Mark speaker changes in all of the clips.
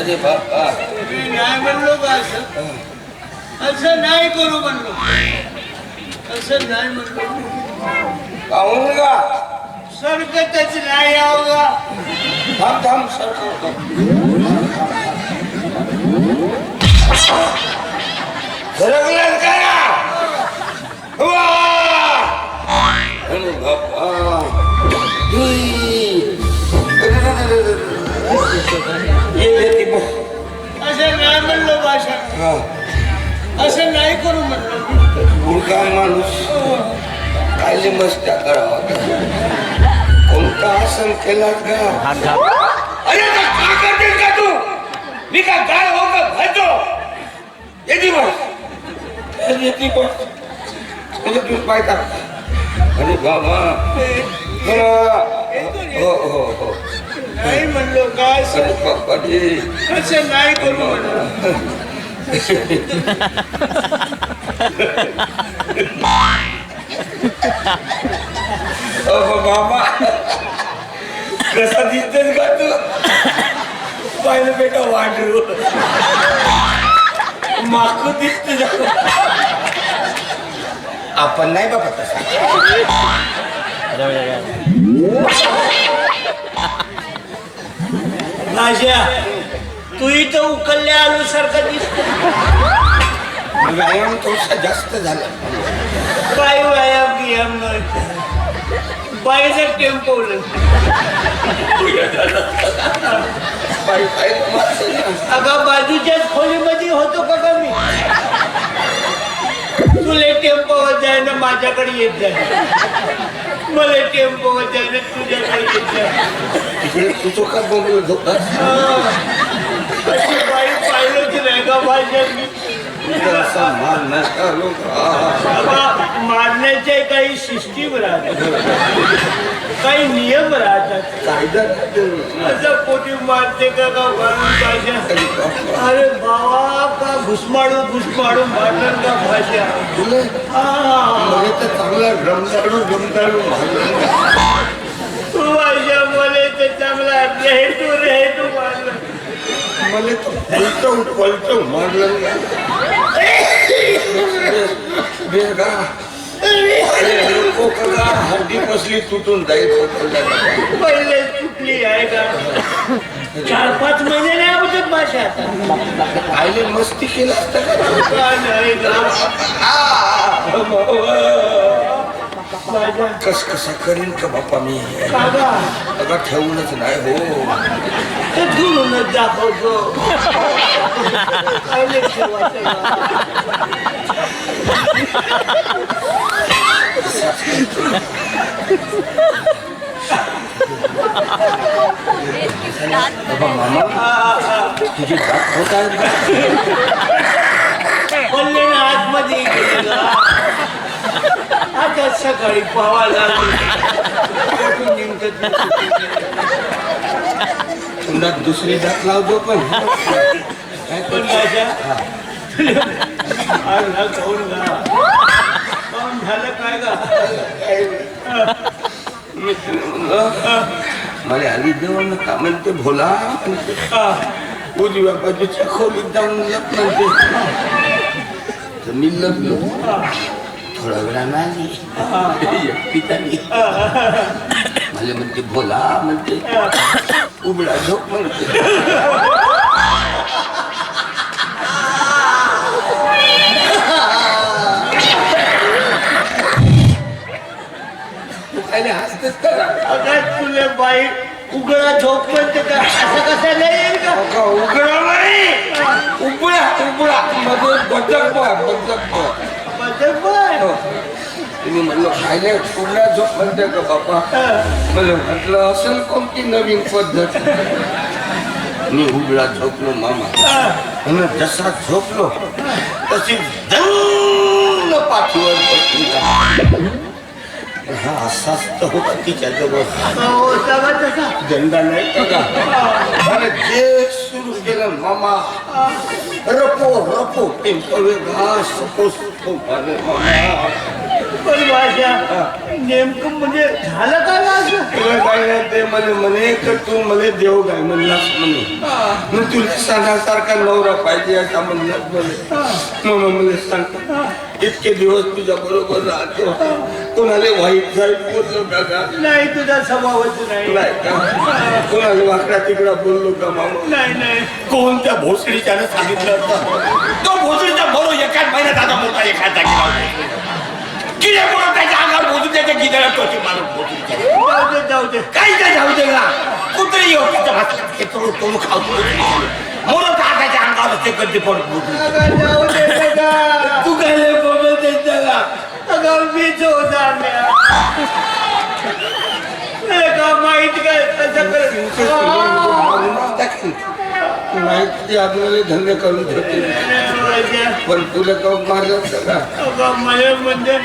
Speaker 1: अरे बाबा
Speaker 2: मी नाही म्हणलो का असं? असं नाही करू म्हणलो. असं नाही म्हणलो.
Speaker 1: पाहून का?
Speaker 2: सरकतच नाही यावं
Speaker 1: थांब थांब सर सरकलं का
Speaker 2: असं नाही करू म्हणलो.
Speaker 1: मुलगा माणूस. कायले मस्त्या करावा कोणता आसन केला का? अरे काय करतेस का तू? मी का गाय हो का? भरतो येते बस येते बस म्हणजे तू पाय का अरे बाबा. हो हो हो
Speaker 2: नाही म्हणलो का असं?
Speaker 1: अरे बाबा रे.
Speaker 2: असं नाही करू म्हणलो.
Speaker 1: बाबा. कसा दिसतेस का तू? पाहिलं बेटा वाढू माक दिसते आपण नाही बाबा तसा.
Speaker 2: भाषा तू इथं उकलल्या आलो सारखं दिसतो
Speaker 1: व्यायाम थोडासा जास्त झाला.
Speaker 2: काय व्यायाम बियाम नाही. बाईचं टेम्पो
Speaker 1: ना.
Speaker 2: अगं बाजूच्याच खोलीमध्ये होतो का मी? तुले टेम्पोवर जायनं माझ्याकडे येत जाय. मला टेम्पोवर जायनं तुझ्याकडे येत जाय.
Speaker 1: तिकडे तुझं का बोलू झोपास
Speaker 2: अशी नाही का माझ्या मी काही सिस्टीम राहतात काही नियम राहतात
Speaker 1: कायदा
Speaker 2: असं पोटी मारते का का मारून अरे बाबा का घुसमाडू घुसमाडू मारणार का भाषा
Speaker 1: चांगला रमदाडू रमदाडू
Speaker 2: तू भाषा मुले तर चांगला रे
Speaker 1: मला तर पलटव पलटव मारलं बेगा. अरे नको का हड्डी पसली तुटून जाईल
Speaker 2: पहिले चुकली आहे का? चार पाच महिने नाही भाषा आता.
Speaker 1: आईले मस्ती केलं असतं का?
Speaker 2: नाही माझ्या
Speaker 1: कस कसा करीन का बापा मी? अगं ठेवूनच नाही हो.
Speaker 2: दाखवतो?
Speaker 1: बाबा मामा तुझी
Speaker 2: आतमध्ये सकाळी पावा निघतात
Speaker 1: पुन्हा दुसरी दात लावतो पण. काय
Speaker 2: पण खाऊन गा? खाऊन झालं काय
Speaker 1: मला आली का म्हणते भोला म्हणते. उजव्या बाजूच्या खोलीत जाऊन लप म्हणते. तर मी लपलो. एकटीच आली मला म्हणते भोला म्हणते. उबडा झोप म्हणते.
Speaker 2: तुले बाई उघडा झोप म्हणते का? असं कसं नाही येईल का?
Speaker 1: उघडा नाही. उबळा उबळा मध्ये बदक बदक बघ
Speaker 2: बदल बाय
Speaker 1: हो. तुम्ही म्हणलं खायला पुन्हा झोप म्हणते का बापा मला म्हटलं असेल कोणती नवीन पद्धत मी उघडा झोपलो मामा आणि जसा झोपलो तशी जंग पाठीवर बसली. हा असाच तर होता तिच्याजवळ
Speaker 2: हो सगळं तसा
Speaker 1: दंडा नाही का गं? अरे जे
Speaker 2: पण नेमकं म्हणजे झालं काय असं
Speaker 1: तुला काय नाही ते म्हणे म्हणे तर तू मला देव काय म्हणलास म्हणे मग तुला सणासारखा नवरा पाहिजे असा म्हणलास म्हणे मग मला सांगतो इतके दिवस तुझ्या बरोबर राहतो कोणाला वाईट जाईल बोललो का का
Speaker 2: नाही तुझा स्वभावच नाही
Speaker 1: नाही का कोणाला वाकडा तिकडा बोललो का मामा
Speaker 2: नाही नाही
Speaker 1: कोणत्या भोसडीच्यानं सांगितलं होतं तो भोसडीचा बरो एकाच महिन्यात आता मोठा एखाद जागी लावतो किडे म्हणून त्याच्या अंगावर बोलून त्याच्या गिदाला टोची मारून भोसडीच्या
Speaker 2: जाऊ दे जाऊ दे
Speaker 1: काही काय जाऊ दे ना कुत्री येऊ तिच्या भातात हे तोडून तोडून खाऊ म्हणून त्याच्या अंगावर ते कधी पडत बोलतो
Speaker 2: अगं जाऊ दे बघा.
Speaker 1: तू काय लय बोलत आहे त्याला
Speaker 2: अगं मी जोदारण्या का माहीत काय कसं
Speaker 1: माहिती आपल्याला धंदे करून ठेवते. पण तुला
Speaker 2: म्हणजे?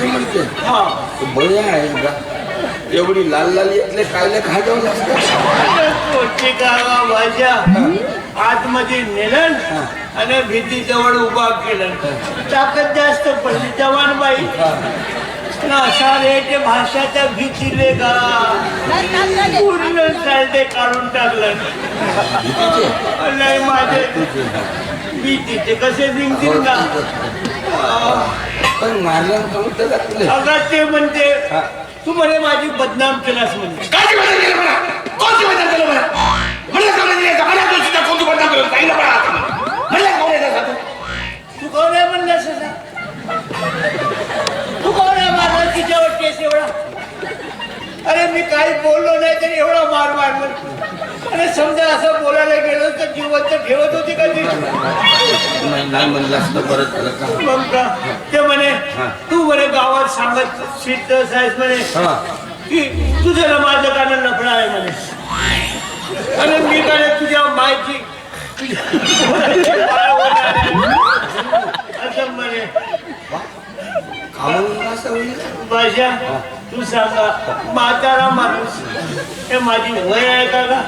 Speaker 1: तू म्हणते
Speaker 2: हा.
Speaker 1: बया आहे का एवढी लाल लाल यातले कायले
Speaker 2: कोणती गावा भाज्या आतमध्ये नेलं आणि भीती जवळ उभा केलं. ताकद जास्त पडली जवान बाई. ना अशा रे भाषाच्या भीतीले का पूर्ण चालते काढून टाकलं. नाही माझे. भीतीचे. कसे निघतील का
Speaker 1: पण
Speaker 2: अगं ते म्हणते. तू म्हणे माझी बदनाम केलास म्हणजे
Speaker 1: काय कोणती बदल केलं? म्हणा तो सुद्धा कोणती बदल
Speaker 2: मी काही बोललो नाही तरी एवढा मार मारलं अरे समजा असं बोलायला गेलो तर जिवंत ठेवत होती का ती?
Speaker 1: नाही नाही म्हणलं असतं परत झालं का?
Speaker 2: मग का? ते म्हणे. तू म्हणे गावात सांगत शिट साहेब म्हणे.
Speaker 1: हा.
Speaker 2: की तुझं ना माझं कानं लफडा आहे म्हणे. अरे मी काय तुझ्या मायची असं म्हणे.
Speaker 1: कामं असं होईल?
Speaker 2: भाषा तू सांगा म्हातारा माणूस हे माझी वय आहे का का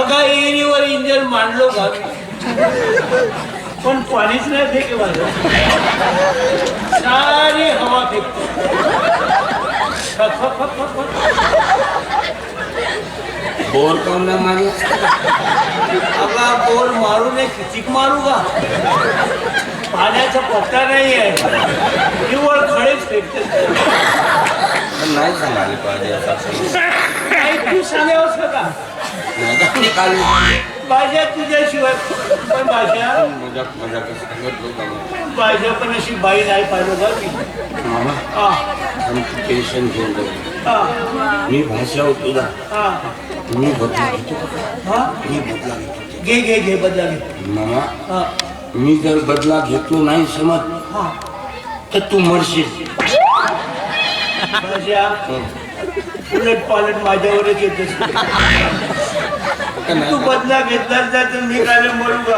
Speaker 2: अगा एरीवर इंजन मांडलो का पण पाणीच नाही फेके माझं सारी हवा फेकतो फक, फक, फक, फक, फक.
Speaker 1: बोर काऊन नाही मारला
Speaker 2: पाण्याचा पत्ता नाही आहे निवळ खडेच फेकते.
Speaker 1: पण नाही सांगायला पाहिजे असा
Speaker 2: काही तू सांगावस का?
Speaker 1: नाही का? मी काल
Speaker 2: भाषा तुझ्याशिवाय पण भाषा
Speaker 1: मजाक मजाक सांगितलं होतं मी.
Speaker 2: भाषा पण अशी बाई नाही पाहिलं
Speaker 1: मामा
Speaker 2: हा.
Speaker 1: टेन्शन घेऊन
Speaker 2: हा.
Speaker 1: मी भाषा होतो ना.
Speaker 2: हा.
Speaker 1: मी बदला घेतो?
Speaker 2: हा?
Speaker 1: मी बदला घेतो
Speaker 2: घे घे घे बदला घे.
Speaker 1: मामा
Speaker 2: हा.
Speaker 1: मी जर बदला घेतलो नाही समज तर तू मरशील.
Speaker 2: उलट पालट माझ्यावरच
Speaker 1: नाही?
Speaker 2: तू बदला घेतलाच नाही तर मी काय मरू का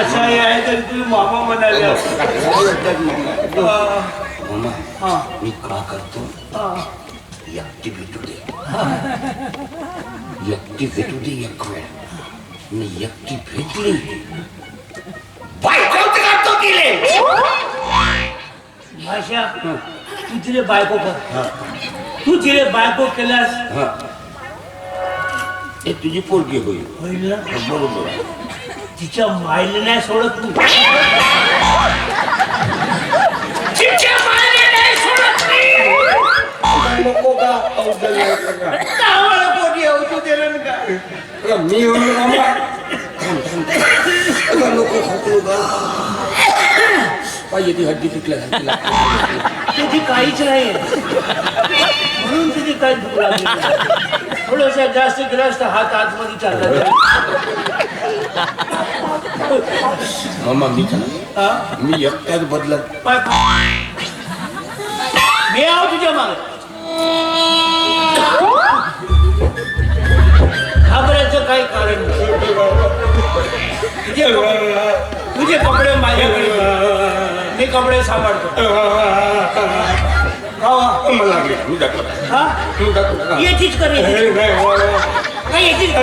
Speaker 2: असं आहे तरी तुम्ही मामा म्हणाले. हा.
Speaker 1: मामा मी का करतो? एकटी भेटू दे. एकटी भेटू दे एक वेळ. मी एकटी भेटली. बायको करतो तिले?
Speaker 2: भाषा तू तिने बायको कर. तू तिने बायको केल्यास
Speaker 1: हा. हे तुझी पोरगी होईल.
Speaker 2: होईल ना?
Speaker 1: बरोबर.
Speaker 2: तिच्या मायला नाही सोडत तू.
Speaker 1: नको का? अवघड आहे का?
Speaker 2: दिलं का
Speaker 1: अगं, मी म्हणलो नको का पाहिजे ती हड्डी तुटल्या
Speaker 2: त्याची काहीच नाही. म्हणून तिथे काही. थोडंसं जास्त गेलास तर हात आतमध्ये चालला
Speaker 1: मामा मी
Speaker 2: हा?
Speaker 1: मी बदलत
Speaker 2: पाय मी आहो तुझ्या मागे. घाबरायचं काही कारण नाही तुझे कपडे माझ्याकडे मी कपडे सांभाळतो
Speaker 1: मला मी
Speaker 3: दाखवला याचीच कमी याचीच